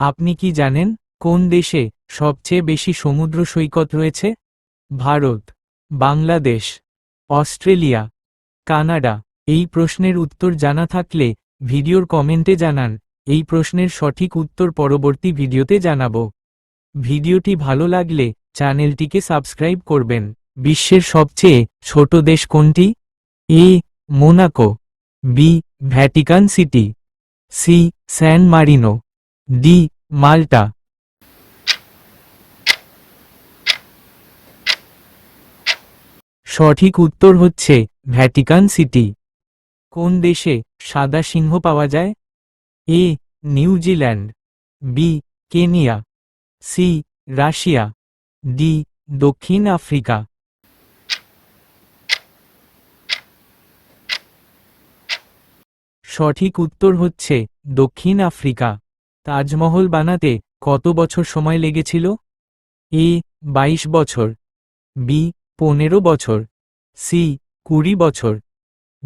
আপনি কি জানেন কোন দেশে সবচেয়ে বেশি সমুদ্র সৈকত রয়েছে? Bharat, Bangladesh, Australia, Canada. এই প্রশ্নের উত্তর জানা থাকলে ভিডিওর কমেন্টে জানান। এই প্রশ্নের সঠিক উত্তর পরবর্তী ভিডিওতে জানাব। ভিডিওটি ভালো লাগলে চ্যানেলটিকে সাবস্ক্রাইব করবেন। বিশ্বের সবচেয়ে ছোট দেশ কোনটি? A, Monaco, B, Vatican City, C, San Marino. D Malta. সঠিক উত্তর হচ্ছে ভ্যাটিকান সিটি। কোন দেশে সাদা সিংহ পাওয়া যায়? A New Zealand B, Kenya. C, Russia. D, দক্ষিণ আফ্রিকা। সঠিক উত্তর হচ্ছে দক্ষিণ আফ্রিকা। তাজমহল বানাতে কত বছর সময় লেগেছিল? এ, বাইশ বছর। বি, পনেরো বছর। সি, কুড়ি বছর।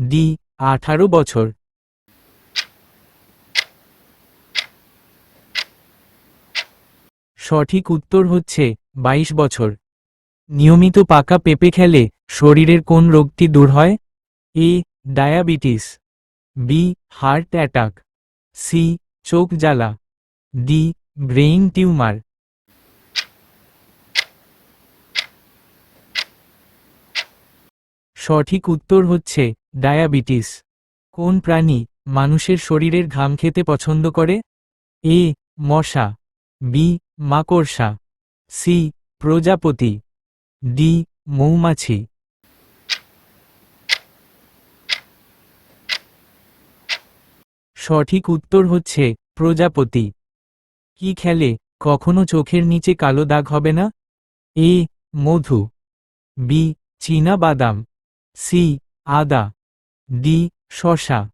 ডি, আঠারো বছর। সঠিক উত্তর হচ্ছে বাইশ বছর। নিয়মিত পাকা পেঁপে খেলে শরীরের কোন রোগটি দূর হয়? A, diabetes. B, heart attack. C, চোখ জ্বালা। D brain tumour. সঠিক উত্তর হচ্ছে ডায়াবেটিস। কোন প্রাণী মানুষের শরীরের ঘাম খেতে পছন্দ করে? এ, মশা, বি, মাকড়সা, সি, প্রজাপতি, ডি, মৌমাছি। সঠিক উত্তর হচ্ছে প্রজাপতি। কি খেলে? কখনো চোখের নিচে কালো দাগ হবে না? এ, মধু। বি, চীনা বাদাম। সি, আদা। ডি শশা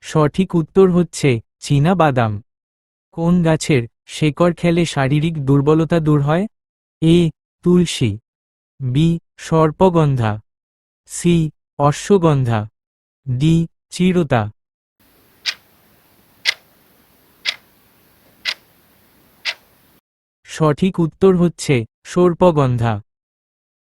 সঠিক উত্তর হচ্ছে চীনা বাদাম। কোন গাছের শেকড় খেলে শারীরিক দুর্বলতা দূর হয়? এ, তুলসী। বি, সর্পগন্ধা। সি, অশ্বগন্ধা। ডি চিরতা। সঠিক উত্তর হচ্ছে সর্পগন্ধা।